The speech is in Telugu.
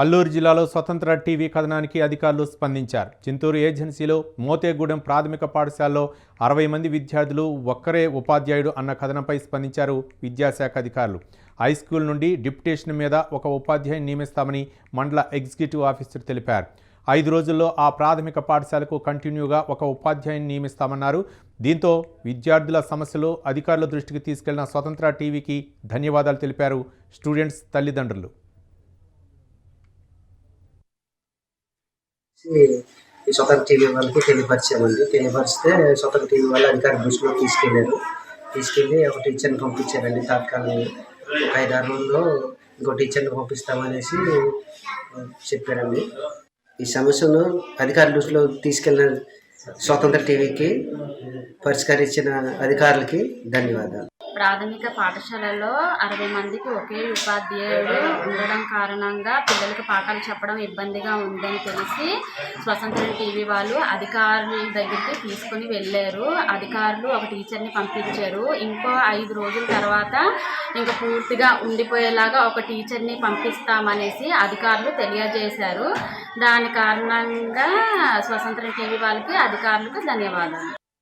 అల్లూరు జిల్లాలో స్వతంత్ర టీవీ కథనానికి అధికారులు స్పందించారు. చింతూరు ఏజెన్సీలో మోతేగూడెం ప్రాథమిక పాఠశాలలో అరవై మంది విద్యార్థులు ఒక్కరే ఉపాధ్యాయుడు అన్న కథనంపై స్పందించారు విద్యాశాఖ అధికారులు. హై స్కూల్ నుండి డిప్యుటేషన్ మీద ఒక ఉపాధ్యాయుని నియమిస్తామని మండల ఎగ్జిక్యూటివ్ ఆఫీసర్ తెలిపారు. ఐదు రోజుల్లో ఆ ప్రాథమిక పాఠశాలకు కంటిన్యూగా ఒక ఉపాధ్యాయుని నియమిస్తామన్నారు. దీంతో విద్యార్థుల సమస్యలు అధికారుల దృష్టికి తీసుకెళ్ళిన స్వతంత్ర టీవీకి ధన్యవాదాలు తెలిపారు స్టూడెంట్స్ తల్లిదండ్రులు. ఈ స్వతంత్ర టీవీ వాళ్ళకి తెలియపరిచామండి. తెలియపరిస్తే స్వతంత్ర టీవీ వాళ్ళు అధికారి దృష్టిలో తీసుకెళ్ళారు తీసుకెళ్ళి ఒక టీచర్ని పంపించారండి తాత్కాలిక ఒక ఐదారు రోజుల్లో ఇంకో టీచర్ని పంపిస్తామనేసి చెప్పారండి. ఈ సమస్యను అధికార దృష్టిలో తీసుకెళ్ళిన స్వతంత్ర టీవీకి పరిష్కరించిన అధికారులకి ధన్యవాదాలు. ప్రాథమిక పాఠశాలలో అరవై మందికి ఒకే ఉపాధ్యాయుడు ఉండడం కారణంగా పిల్లలకు పాఠాలు చెప్పడం ఇబ్బందిగా ఉందని తెలిసి స్వతంత్ర టీవీ వాళ్ళు అధికారుల దగ్గరికి తీసుకుని వెళ్ళారు. అధికారులు ఒక టీచర్ని పంపించారు. ఇంకో ఐదు రోజుల తర్వాత ఇంకా పూర్తిగా ఉండిపోయేలాగా ఒక టీచర్ని పంపిస్తామనేసి అధికారులు తెలియజేశారు. దాని కారణంగా స్వతంత్ర టీవీ వాళ్ళకి అధికారులకు ధన్యవాదాలు.